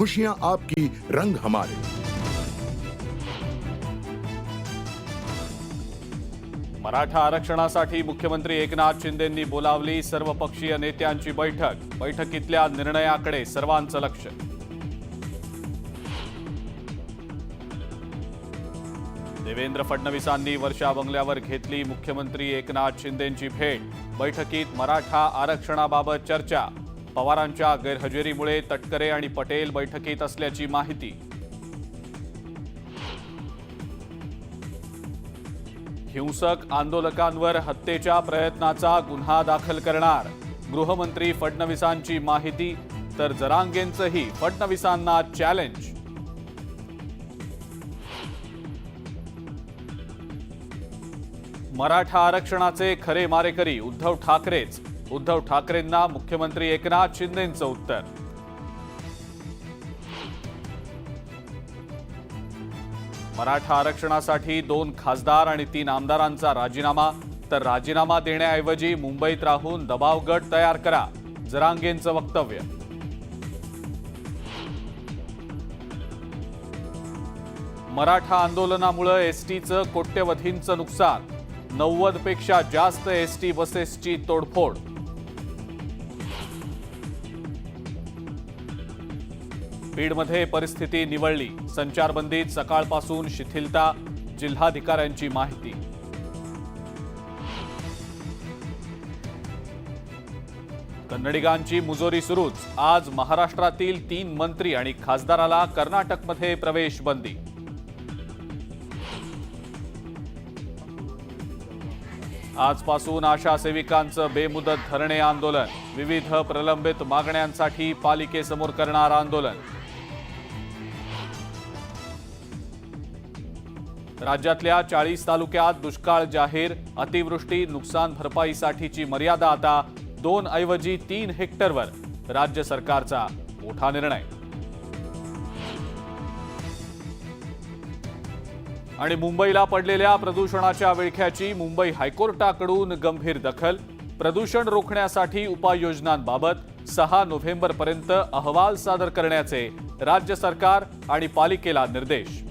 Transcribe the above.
खुशियां आपकी रंग हमारे। मराठा आरक्षणासाठी मुख्यमंत्री एकनाथ शिंदेंनी बोलावली सर्वपक्षीय नेत्यांची बैठक. बैठकीतल्या निर्णयाकडे सर्वांचं लक्ष. देवेंद्र फडणवीसांनी वर्षा बंगल्यावर घेतली मुख्यमंत्री एकनाथ शिंदेंची भेट. बैठकीत मराठा आरक्षणाबाबत चर्चा. पवारांच्या गैरहजेरीमुळे तटकरे आणि पटेल बैठकीत असल्याची माहिती. हिंसक आंदोलकांवर हत्येच्या प्रयत्नाचा गुन्हा दाखल करणार. गृहमंत्री फडणवीसांची माहिती तर जरांगेंचंही फडणवीसांना चॅलेंज मराठा आरक्षणाचे खरे मारेकरी उद्धव ठाकरेच उद्धव ठाकरेंना मुख्यमंत्री एकनाथ शिंदेंचं उत्तर. मराठा आरक्षणासाठी दोन खासदार आणि तीन आमदारांचा राजीनामा तर राजीनामा देण्याऐवजी मुंबईत राहून दबाव गट तयार करा जरांगेंचं वक्तव्य. मराठा आंदोलनामुळे एसटीचं कोट्यवधींचं नुकसान नव्वदपेक्षा जास्त एसटी बसेसची तोडफोड. बीडमध्ये परिस्थिती निवळली. संचारबंदीत सकाळपासून शिथिलता जिल्हाधिकाऱ्यांची माहिती. कन्नडिगांची मुजोरी सुरूच. आज महाराष्ट्रातील तीन मंत्री आणि खासदाराला कर्नाटकमध्ये प्रवेश बंदी. आजपासून आशा सेविकांचं बेमुदत धरणे आंदोलन. विविध प्रलंबित मागण्यांसाठी पालिकेसमोर करणार आंदोलन. राज्यातल्या चाळीस तालुक्यात दुष्काळ जाहीर अतिवृष्टी नुकसान भरपाईसाठीची मर्यादा आता दोन ऐवजी तीन हेक्टरवर राज्य सरकारचा मोठा निर्णय. आणि मुंबईला पडलेल्या प्रदूषणाच्या विळख्याची मुंबई हायकोर्टाकडून गंभीर दखल प्रदूषण रोखण्यासाठी उपाययोजनांबाबत सहा नोव्हेंबरपर्यंत अहवाल सादर करण्याचे राज्य सरकार आणि पालिकेला निर्देश.